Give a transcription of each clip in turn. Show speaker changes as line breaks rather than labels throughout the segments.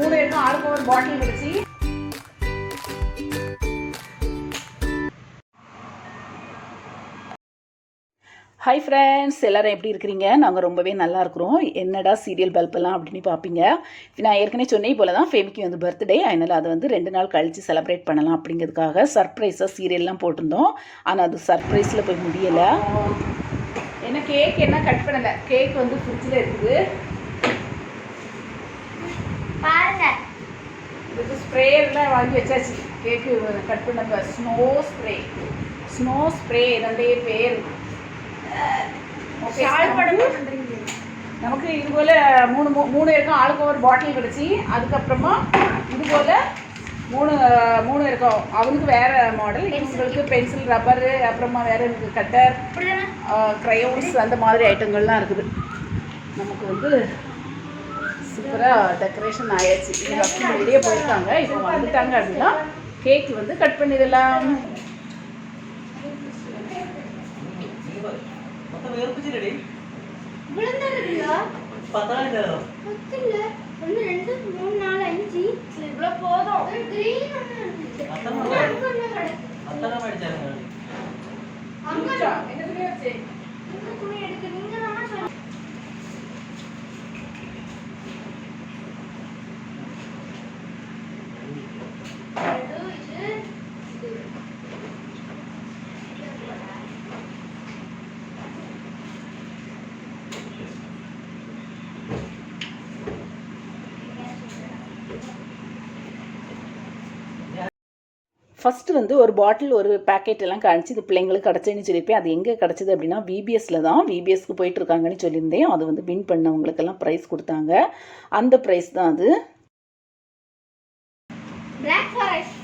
மூணு இருக்கும் ஆளுக்கு ஒரு பாட்டில் வச்சு ஹாய் ஃப்ரெண்ட்ஸ் எல்லாரும் எப்படி இருக்கிறீங்க? நாங்கள் ரொம்பவே நல்லா இருக்கிறோம். என்னடா சீரியல் பல்பெல்லாம் அப்படின்னு பார்ப்பீங்க நான் ஏற்கனவே சொன்னே போல தான் ஃபேமிக்கு வந்து பர்த்டே அதனால் அதை வந்து ரெண்டு நாள் கழித்து செலிப்ரேட் பண்ணலாம் அப்படிங்கிறதுக்காக சர்ப்ரைஸாக சீரியல்லாம் போட்டிருந்தோம். ஆனால் அது சர்ப்ரைஸில் போய் முடியலை. என்ன கேக் என்ன கட் பண்ணலை? கேக் வந்து ஃப்ரிட்ஜில் இருக்குது. ஸ்ப்ரேயர்லாம் வாங்கி வச்சாச்சு. கேக்கு கட் பண்ண ஸ்னோ ஸ்ப்ரே. ஸ்னோ ஸ்ப்ரே ரெண்டே பேர். நமக்கு இது போல் மூணு மூணு இருக்கும். ஆளுக்கு ஒரு பாட்டில் கிடச்சி அதுக்கப்புறமா இது போல் மூணு மூணு இருக்கும். அவனுக்கு வேற மாடல் இவங்களுக்கு பென்சில் ரப்பரு அப்புறமா வேற இருக்குது கட்டர் க்ரையோன்ஸ் அந்த மாதிரி ஐட்டங்கள்லாம் இருக்குது. நமக்கு வந்து சூப்பராக டெக்கரேஷன் ஆயாச்சு. எங்கள் அப்பா வெளியே போயிருக்காங்க. இப்போ வந்துட்டாங்க அப்படின்னா கேக் வந்து கட் பண்ணிடலாம்.
ஒன்று ரெண்டு மூணு நாலு அஞ்சு. இவ்வளோ போதும்.
ஃபஸ்ட்டு வந்து ஒரு பாட்டில் ஒரு பேக்கெட் எல்லாம் காமிச்சு இது பிள்ளைங்களுக்கு கிடச்சேன்னு சொல்லியிருப்பேன். அது எங்கே கிடச்சிது அப்படின்னா விபிஎஸ்ல தான் விபிஎஸ்க்கு போயிட்டு இருக்காங்கன்னு சொல்லியிருந்தேன். அது வந்து வின் பண்ணவங்களுக்கெல்லாம் ப்ரைஸ் கொடுத்தாங்க. அந்த ப்ரைஸ் தான் அது.
Black forest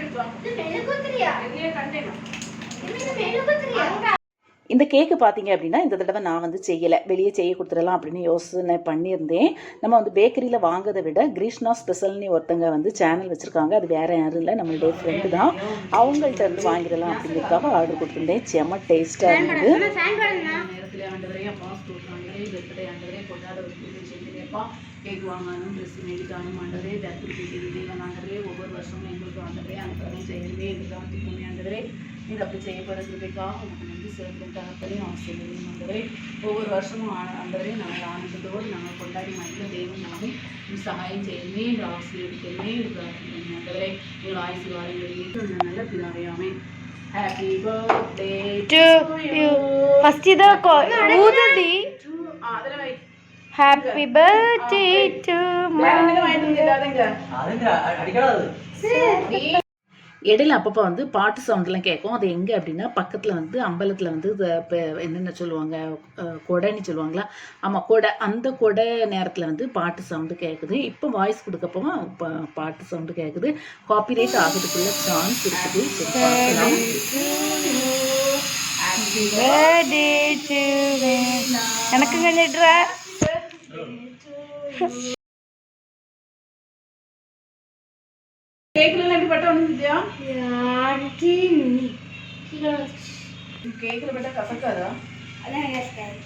எடுத்துவாங்க
மெழுகுத்திரியா?
எங்கேயே கண்டேன்? இந்த கேக்கு பார்த்தீங்க அப்படின்னா இந்த தடவை நான் வந்து செய்யலை. வெளியே செய்ய கொடுத்துடலாம் அப்படின்னு யோசனை பண்ணியிருந்தேன். நம்ம வந்து பேக்கரியில் வாங்குறதை விட கிருஷ்ணா ஸ்பெஷல்னு ஒருத்தங்க வந்து சேனல் வச்சுருக்காங்க. அது வேறு யாரும் இல்லை. நம்மளுடைய ஃப்ரெண்டு தான். அவங்கள்ட்ட இருந்து வாங்கிடலாம் அப்படிங்கிறதுக்காக ஆர்டர் கொடுத்துருந்தேன். செம்ம டேஸ்ட்டாக இருந்தது. ஆண்டவரே கொண்டாட ஒரு பூஜை செய்கிறேப்பா கேக் வாங்கணும் ட்ரெஸ் மேடிக்கானும் ஆண்டவரே தர்புரி தேவன் ஆண்டவரே ஒவ்வொரு வருஷமும் எங்களுக்கு ஆண்டவரே அனுப்புறதும் செய்யவே எங்களுக்கு திக்குமே ஆண்டவரே நீங்கள் அப்படி செய்யப்படுற கிருபைக்காக உங்களுக்கு நன்றி செலுத்தும் தகப்பனையும் ஆசிரியரையும் ஆண்டவரே ஒவ்வொரு வருஷமும் ஆ- ஆண்டவரே நாங்கள் ஆனந்தத்தோடு நாங்கள் கொண்டாடி மனித தெய்வம் நாமே நீ சகாயம் செய்யணுமே இந்த ஆசிரியருக்குமே ஆண்டவரே எங்கள் ஆயுசு வாரிகளில் நல்ல பிதாவையாமே happy birthday
To you. First இது கொ- ஊதுதி ஹாப்பி பர்த்டே டு
இடையில அப்பப்போ வந்து பாட்டு சவுண்ட்லாம் கேட்கும். அது எங்கே அப்படின்னா பக்கத்தில் வந்து அம்பலத்தில் வந்து என்னென்ன சொல்லுவாங்க கொடைன்னு சொல்லுவாங்களா? ஆமாம் கொடை அந்த கொடை நேரத்தில் வந்து பாட்டு சவுண்டு கேட்குது இப்போ வாய்ஸ் கொடுக்கப்போ பா- பாட்டு சவுண்டு கேட்குது காப்பிரைட் ஆகிறதுக்குள்ள சான்ஸ் இருக்குது. சரி பார்க்கலாம்.
எனக்கு கண்டிடுறா
கேக்கில் எப்படி பட்ட ஒன்று இல்லையா
யாருக்கு நீ? கீழே வச்சு.
கேக்கில் பட்ட கசக்காதா
அதான் கேட்காது.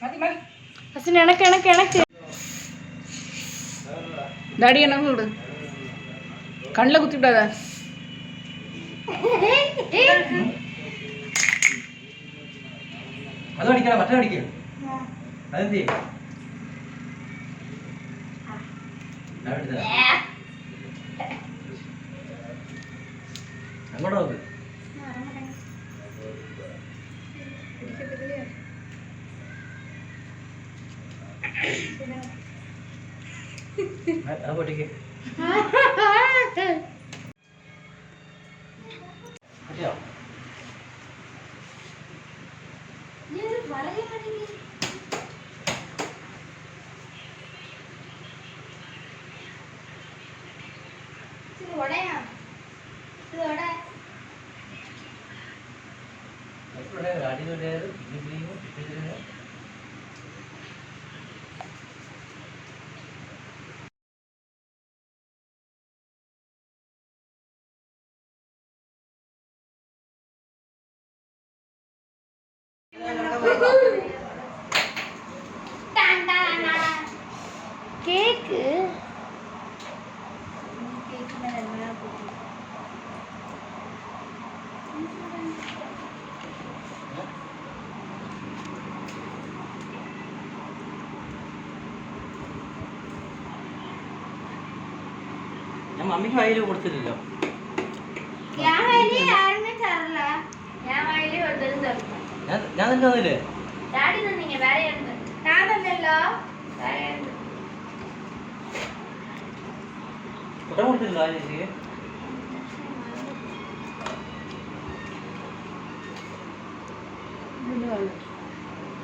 மாற்றி மாற்றி
ஃபர்ஸ்ட் எனக்கு எனக்கு
അതെന്ത് ചെയ്യും? അങ്ങോട്ട് നോക്ക്. അത് പൊട്ടിക്കേ.
இது உடையா? இது
മമ്മിക്ക് വായിൽ കൊടുത്തില്ലല്ലോ ഞാൻ നിന്റെ തന്നില്ലേ കുട്ട ചേച്ചി ചേച്ചിക്ക്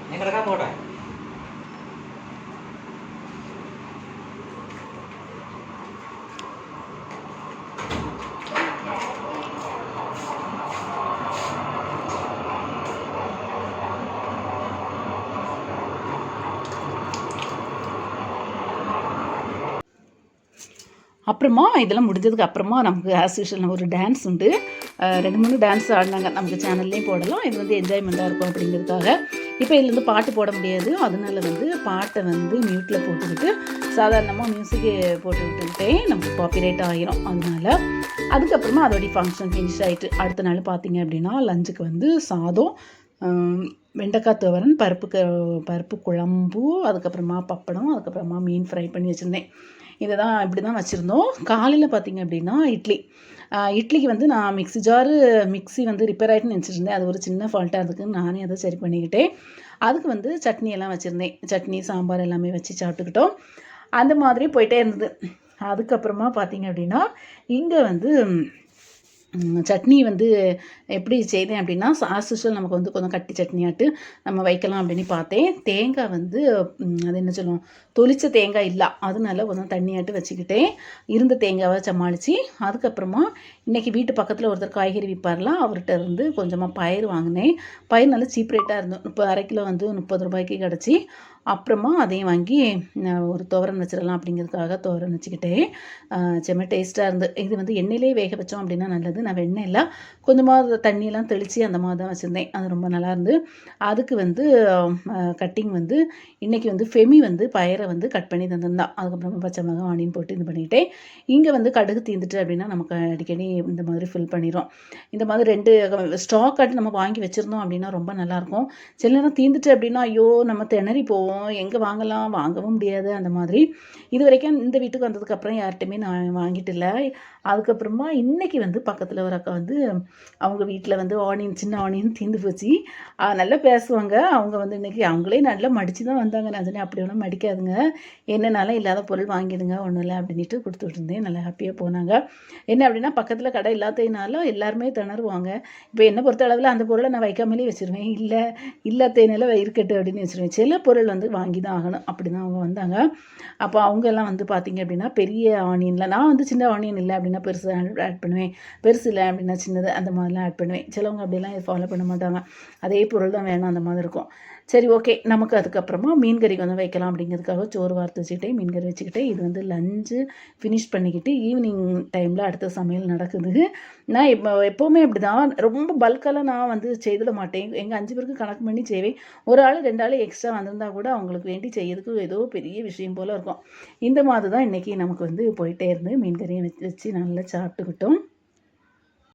ഞാൻ കിടക്കാൻ പോട്ടെ
அப்புறமா இதெல்லாம் முடிஞ்சதுக்கு அப்புறமா நமக்கு ஆஸ் யூஷுவல் ஒரு டான்ஸ் உண்டு. ரெண்டு மூணு டான்ஸ் ஆடினாங்க. நமக்கு சேனல்லையும் போடலாம். இது வந்து என்ஜாய்மெண்ட்டாக இருக்கும் அப்படிங்கிறதுக்காக. இப்போ இதுலருந்து பாட்டு போட முடியாது. அதனால வந்து பாட்டை வந்து மியூட்டில் போட்டுக்கிட்டு சாதாரணமாக மியூசிக்கு போட்டு விட்டுக்கிட்டே நமக்கு காப்பிரைட் ஆகிரும் அதனால அதுக்கப்புறமா அதோடைய ஃபங்க்ஷன் ஃபினிஷ் ஆகிட்டு அடுத்த நாள் பார்த்தீங்க அப்படின்னா லஞ்சுக்கு வந்து சாதம் வெண்டைக்காய் துவரன் பருப்பு பருப்பு குழம்பு அதுக்கப்புறமா பப்படம் அதுக்கப்புறமா மீன் ஃப்ரை பண்ணி வச்சுருந்தேன். இதை தான் இப்படி தான் வச்சுருந்தோம். காலையில் பார்த்தீங்க அப்படின்னா இட்லி. இட்லிக்கு வந்து நான் மிக்ஸி ஜாரு மிக்ஸி வந்து ரிப்பேர் ஆகிட்டுன்னு நினச்சிருந்தேன் அது ஒரு சின்ன ஃபால்ட்டாக இருக்குதுன்னு நானே அதை சரி பண்ணிக்கிட்டேன். அதுக்கு வந்து சட்னி எல்லாம் வச்சுருந்தேன். சட்னி சாம்பார் எல்லாமே வச்சு சாப்பிட்டுக்கிட்டோம். அந்த மாதிரி போயிட்டே இருந்தது. அதுக்கப்புறமா பார்த்தீங்க அப்படின்னா இங்கே வந்து சட்னி வந்து எப்படி செய்தேன் அப்படின்னா ஆஸ் நமக்கு வந்து கொஞ்சம் கட்டி சட்னியாட்டு நம்ம வைக்கலாம் அப்படின்னு பார்த்தேன். தேங்காய் வந்து அது என்ன சொல்லுவோம் தொளிச்ச தேங்காய் இல்லை அதனால கொஞ்சம் தண்ணியாட்டு வச்சுக்கிட்டேன். இருந்த தேங்காவை சமாளித்து அதுக்கப்புறமா இன்றைக்கி வீட்டு பக்கத்தில் ஒருத்தர் காய்கறி விற்பார்லாம் அவர்கிட்ட இருந்து கொஞ்சமாக பயிர் வாங்கினேன். பயிர் நல்லா சீப் ரேட்டாக இருந்தோம் இப்போ அரை கிலோ வந்து முப்பது ரூபாய்க்கு கிடச்சி அப்புறமா அதையும் வாங்கி நான் ஒரு துவரன் வச்சிடலாம் அப்படிங்கிறதுக்காக துவரன் வச்சுக்கிட்டேன் செம்ம டேஸ்ட்டாக இருந்து இது வந்து எண்ணெயிலே வேக வச்சோம் அப்படின்னா நல்லது. நான் வெண்ணெயில் கொஞ்சமாக தண்ணியெல்லாம் தெளித்து அந்த மாதிரி தான் வச்சுருந்தேன். அது ரொம்ப நல்லா இருந்து அதுக்கு வந்து கட்டிங் வந்து இன்றைக்கி வந்து ஃபெமி வந்து பயரை வந்து கட் பண்ணி தந்திருந்தான் அதுக்கப்புறமா பச்சை மிளகாய் ஆனியன் போட்டு இது பண்ணிக்கிட்டேன் இங்கே வந்து கடுகு தீர்ந்துட்டு அப்படின்னா நமக்கு அடிக்கடி இந்த மாதிரி ஃபில் பண்ணிடும் இந்த மாதிரி ரெண்டு ஸ்டாக் ஆட்டு நம்ம வாங்கி வச்சுருந்தோம் அப்படின்னா ரொம்ப நல்லாயிருக்கும் சில நேரம் தீர்ந்துட்டு அப்படின்னா ஐயோ நம்ம திணறி போவோம். எங்கே வாங்கலாம் வாங்கவும் முடியாது அந்த மாதிரி. இது வரைக்கும் இந்த வீட்டுக்கு வந்ததுக்கப்புறம் யார்கிட்டையுமே நான் வாங்கிட்டு இல்லை. அதுக்கப்புறமா இன்றைக்கி வந்து பக்கத்தில் ஒரு அக்கா வந்து அவங்க வீட்டில் வந்து ஆனியன் சின்ன ஆனியன் தீந்து போச்சு. நல்லா பேசுவாங்க. அவங்க வந்து இன்னைக்கு அவங்களே நல்லா மடித்து தான் வந்தாங்க. நான் சொன்னேன் அப்படி ஒன்றும் மடிக்காதுங்க. என்னனாலும் இல்லாத பொருள் வாங்கிடுங்க ஒன்றும் இல்லை அப்படின்ட்டு கொடுத்துட்டு இருந்தேன். நல்லா ஹாப்பியாக போனாங்க. என்ன அப்படின்னா பக்கத்தில் கடை இல்லாததுனால எல்லாருமே திணறுவாங்க. இப்போ என்ன பொறுத்த அளவில் அந்த பொருளை நான் வைக்காமலே வச்சிருவேன். இல்லை இல்லாததுனால இருக்கட்டும் அப்படின்னு வச்சுருவேன். சில பொருள் வந்து வாங்கி தான் ஆகணும். அப்படி தான் அவங்க வந்தாங்க. அப்போ அவங்க எல்லாம் வந்து பார்த்தீங்க அப்படின்னா பெரிய ஆனியனில் நான் வந்து சின்ன ஆனியன் இல்லை அப்படின்னா பெருசு ஆட் பண்ணுவேன். பெருசு இல்லை அப்படின்னா சின்னது அந்த மாதிரிலாம் ஆட் பண்ணுவேன். சிலவங்க அப்படிலாம் ஃபாலோ பண்ண மாட்டாங்க. அதே பொருள் தான் வேணும் அந்த மாதிரி இருக்கும். சரி ஓகே நமக்கு அதுக்கப்புறமா மீன் கறி வந்து வைக்கலாம் அப்படிங்கிறதுக்காக சோறு வார்த்து வச்சுக்கிட்டே மீன் கறி வச்சுக்கிட்டே இது வந்து லஞ்சு ஃபினிஷ் பண்ணிக்கிட்டு ஈவினிங் டைமில் அடுத்த சமையல் நடக்குது. நான் இப்போ எப்போவுமே இப்படி தான் ரொம்ப பல்கெல்லாம் நான் வந்து செய்திட மாட்டேன். எங்கள் அஞ்சு பேருக்கு கணக்கு பண்ணி செய்வேன். ஒரு ஆள் ரெண்டு ஆள் எக்ஸ்ட்ரா வந்திருந்தா கூட அவங்களுக்கு வேண்டி செய்யறதுக்கு ஏதோ பெரிய விஷயம் போல் இருக்கும். இந்த மாதிரி தான் இன்றைக்கி நமக்கு வந்து போயிட்டே இருந்து மீன் கறியை வச்சு வச்சு நல்லா சாப்பிட்டுக்கிட்டோம்.